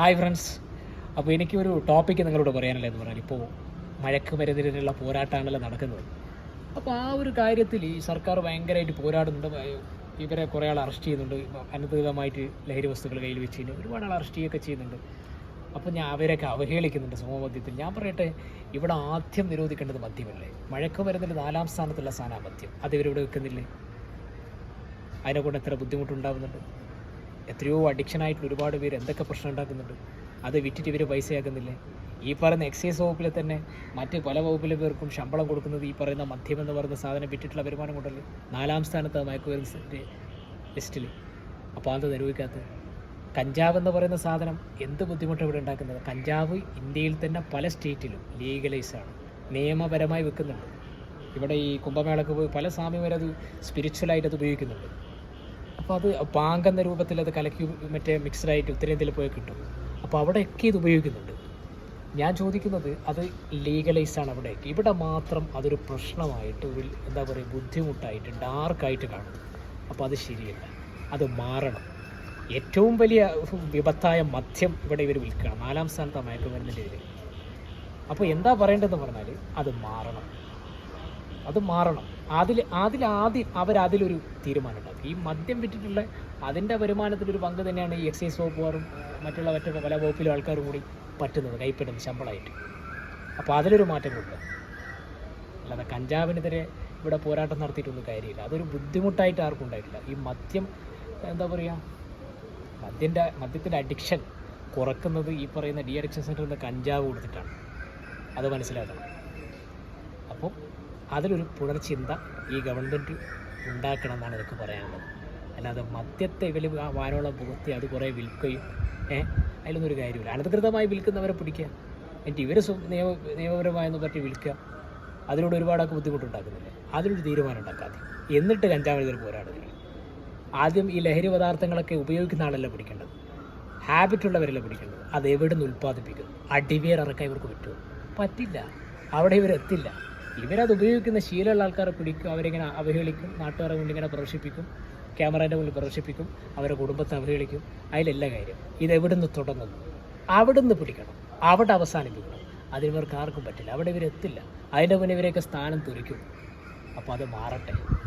Hi friends അപ്പോൾ എനിക്കൊരു topic നിങ്ങളോട് പറയാനല്ലേ എന്ന് പറഞ്ഞാൽ ഇപ്പോൾ മഴക്ക് മരുന്നിനുള്ള പോരാട്ടമാണല്ലോ നടക്കുന്നത്. അപ്പോൾ ആ ഒരു കാര്യത്തിൽ ഈ സർക്കാർ ഭയങ്കരമായിട്ട് പോരാടുന്നുണ്ട്. ഇവരെ കുറേ ആൾ അറസ്റ്റ് ചെയ്യുന്നുണ്ട്. അനധികൃതമായിട്ട് ലഹരി വസ്തുക്കൾ കയ്യിൽ വെച്ചതിന് ഒരുപാട് ആൾ അറസ്റ്റ് ചെയ്യുകയൊക്കെ ചെയ്യുന്നുണ്ട്. അപ്പോൾ ഞാൻ അവരെയൊക്കെ അവഹേളിക്കുന്നുണ്ട് സമൂഹമധ്യത്തിൽ ഞാൻ പറയട്ടെ ഇവിടെ ആദ്യം നിരോധിക്കേണ്ടത് മദ്യമല്ലേ? മഴക്ക് മഴക്കുമരുന്നിൽ നാലാം സ്ഥാനത്തുള്ള സ്ഥാനാപത്യം. അത് ഇവരിവിടെ വെക്കുന്നില്ലേ? അതിനെ കൊണ്ട് എത്ര ബുദ്ധിമുട്ടുണ്ടാകുന്നുണ്ട് എത്രയോ അഡിക്ഷൻ ആയിട്ട് ഒരുപാട് പേര് എന്തൊക്കെ പ്രശ്നം ഉണ്ടാക്കുന്നുണ്ട്. അത് വിറ്റിട്ട് ഇവർ പൈസയാക്കുന്നില്ലേ? ഈ പറയുന്ന എക്സൈസ് വകുപ്പിൽ തന്നെ മറ്റ് പല വകുപ്പിലെ പേർക്കും ശമ്പളം കൊടുക്കുന്നത് ഈ പറയുന്ന മദ്യം എന്ന് പറയുന്ന സാധനം വിറ്റിട്ടുള്ള വരുമാനം കൊണ്ടല്ലേ? നാലാം സ്ഥാനത്ത് മയക്കുമരുന്ന് ലിസ്റ്റിൽ അപ്പോൾ അത് നിരൂപിക്കാത്തത് കഞ്ചാവ് എന്ന് പറയുന്ന സാധനം എന്ത് ബുദ്ധിമുട്ട് ഇവിടെ ഉണ്ടാക്കുന്നത്? കഞ്ചാവ് ഇന്ത്യയിൽ തന്നെ പല സ്റ്റേറ്റിലും ലീഗലൈസാണ് നിയമപരമായി വെക്കുന്നുണ്ട്. ഇവിടെ ഈ കുംഭമേളക്ക് പോയി പല സ്വാമിമാരത് സ്പിരിച്വലായിട്ട് അത് ഉപയോഗിക്കുന്നുണ്ട്. അപ്പോൾ അത് പാങ്കെന്ന രൂപത്തിൽ അത് കലക്കി മറ്റേ മിക്സ്ഡായിട്ട് ഉത്തരേന്ത്യയിൽ പോയി കിട്ടും. അപ്പോൾ അവിടെയൊക്കെ ഇത് ഉപയോഗിക്കുന്നുണ്ട്. ഞാൻ ചോദിക്കുന്നത് അത് ലീഗലൈസാണ് അവിടെയൊക്കെ ഇവിടെ മാത്രം അതൊരു പ്രശ്നമായിട്ട് ഒരു എന്താ പറയുക ബുദ്ധിമുട്ടായിട്ട് ഡാർക്കായിട്ട് കാണും. അപ്പോൾ അത് ശരിയല്ല. അത് മാറണം. ഏറ്റവും വലിയ വിപത്തായ മദ്യം ഇവിടെ ഇവർ വിൽക്കണം നാലാം സ്ഥാനത്താണ് മയക്കുമരുന്നിന്റെ ഇതിൽ അപ്പോൾ എന്താ പറയേണ്ടതെന്ന് പറഞ്ഞാൽ അത് മാറണം. അത് മാറണം. അതിൽ അതിലാദ്യം അവരതിലൊരു തീരുമാനം ഉണ്ടാക്കും. ഈ മദ്യം വിറ്റിട്ടുള്ള അതിന്റെ വരുമാനത്തിലൊരു പങ്ക് തന്നെയാണ് ഈ എക്സൈസ് വകുപ്പുകാരും മറ്റുള്ള മറ്റു പല വകുപ്പിലും ആൾക്കാരും കൂടി പറ്റുന്നത് കൈപ്പറ്റുന്നത് ശമ്പളമായിട്ട്. അപ്പോൾ അതിലൊരു മാറ്റം അല്ലാതെ കഞ്ചാവിനെതിരെ ഇവിടെ പോരാട്ടം നടത്തിയിട്ടൊന്നും കാര്യമില്ല. അതൊരു ബുദ്ധിമുട്ടായിട്ട് ആർക്കും ഉണ്ടായിട്ടില്ല. ഈ മദ്യം എന്താ പറയുക മദ്യന്റെ മദ്യത്തിന്റെ അഡിക്ഷൻ കുറക്കുന്നത് ഈ പറയുന്ന ഡി അഡിക്ഷൻ സെന്ററിൽ നിന്ന് കഞ്ചാവ് കൊടുത്തിട്ടാണ്. അത് മനസ്സിലാക്കണം. അതിലൊരു പുനർചിന്ത ഈ ഗവൺമെന്റ് ഉണ്ടാക്കണം എന്നാണ് എനിക്ക് പറയാനുള്ളത്. അല്ലാതെ മദ്യത്തെ ഇവർ വാനോളം പുകത്തി അത് കുറേ വിൽക്കുകയും ഏഹ് അതിലൊന്നും ഒരു കാര്യമില്ല. അനധികൃതമായി വിൽക്കുന്നവരെ പിടിക്കുക. എന്നിട്ട് ഇവർ നിയമ നിയമപരമായെന്ന് പറ്റി വിൽക്കുക. അതിനോട് ഒരുപാടൊക്കെ ബുദ്ധിമുട്ടുണ്ടാക്കുന്നില്ലേ? അതിനൊരു തീരുമാനം ഉണ്ടാക്കാതെ. എന്നിട്ട് കഞ്ചാവിനെതിരെ പോരാടുന്നില്ല ആദ്യം ഈ ലഹരി പദാർത്ഥങ്ങളൊക്കെ ഉപയോഗിക്കുന്ന ആളല്ല പിടിക്കേണ്ടത്? ഹാബിറ്റ് ഉള്ളവരല്ല പിടിക്കേണ്ടത്? അത് എവിടെ നിന്ന് ഉൽപ്പാദിപ്പിക്കുന്നു? അടിവേർ ഇറക്കാൻ ഇവർക്ക് പറ്റുമോ? പറ്റില്ല. അവിടെ ഇവരെത്തില്ല. ഇവരത് ഉപയോഗിക്കുന്ന ശീലമുള്ള ആൾക്കാരെ പിടിക്കും അവരിങ്ങനെ അവഹേളിക്കും നാട്ടുകാരെ മുന്നിൽ ഇങ്ങനെ പ്രദർശിപ്പിക്കും ക്യാമറേന്റെ മുന്നിൽ പ്രദർശിപ്പിക്കും അവരുടെ കുടുംബത്തെ അവഹേളിക്കും. അതിലല്ല കാര്യം ഇത് എവിടെ തുടങ്ങുന്നു? അവിടെ നിന്ന് പിടിക്കണം അവിടെ അവസാനിപ്പിക്കണം. അതിനിവർക്ക് ആർക്കും പറ്റില്ല അവിടെ ഇവരെത്തില്ല. അതിന്റെ മുന്നേ ഇവരെയൊക്കെ സ്ഥാനം തുരിക്കും അപ്പോൾ അത് മാറട്ടെ.